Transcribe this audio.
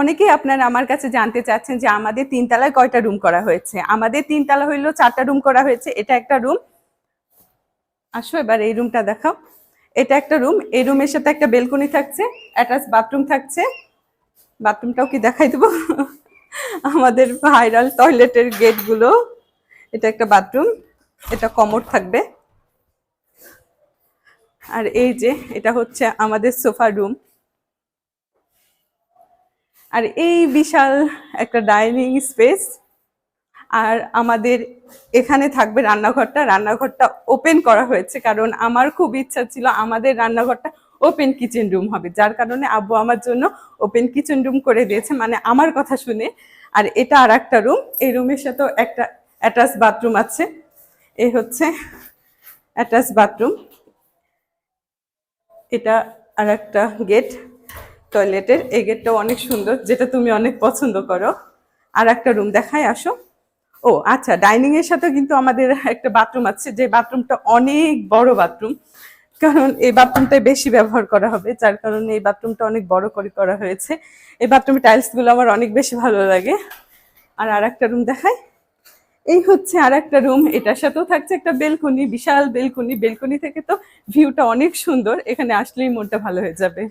অনেকেই আপনারা আমার কাছে জানতে চাচ্ছেন যে আমাদের তিনতলায় কয়টা রুম করা হয়েছে? আমাদের তিনতলা হইল চারটা রুম করা হয়েছে। এটা একটা রুম আসো এবার এই রুমটা দেখাও। এটা একটা রুম এই রুমের সাথে একটা বেলকনি থাকছে। অ্যাটাচ বাথরুম থাকছে। বাথরুমটাও কি দেখাই দেবো? আমাদের ভাইরাল টয়লেটের গেটগুলো এটা একটা বাথরুম এটা কমোড থাকবে। আর এই যে, এটা হচ্ছে আমাদের সোফা রুম আর এই বিশাল একটা ডাইনিং স্পেস। আর আমাদের এখানে থাকবে রান্নাঘরটা। রান্নাঘরটা ওপেন করা হয়েছে কারণ আমার খুব ইচ্ছা ছিল আমাদের রান্নাঘরটা ওপেন কিচেন রুম হবে। যার কারণে আব্বু আমার জন্য ওপেন কিচেন রুম করে দিয়েছে মানে আমার কথা শুনে। আর এটা আর একটা রুম। এই রুমের সাথেও একটা অ্যাটাচ বাথরুম আছে। এই হচ্ছে অ্যাটাচ বাথরুম। এটা আর একটা গেট। টয়লেটের এই গেটটা অনেক সুন্দর, যেটা তুমি অনেক পছন্দ করো। আর একটা রুম দেখায় আসো। ও আচ্ছা ডাইনিং এর সাথে কিন্তু আমাদের একটা বাথরুম আছে, যে বাথরুমটা অনেক বড় বাথরুম কারণ এই বাথরুমটাই বেশি ব্যবহার করা হবে, যার কারণে এই বাথরুমটা অনেক বড় করে করা হয়েছে। এই বাথরুমের টাইলসগুলো আমার অনেক বেশি ভালো লাগে। আর আর একটা রুম দেখায় এই হচ্ছে আর একটা রুম এটার সাথেও থাকছে একটা বেলকনি বিশাল বেলকনি বেলকনি থেকে তো ভিউটা অনেক সুন্দর, এখানে আসলেই মনটা ভালো হয়ে যাবে।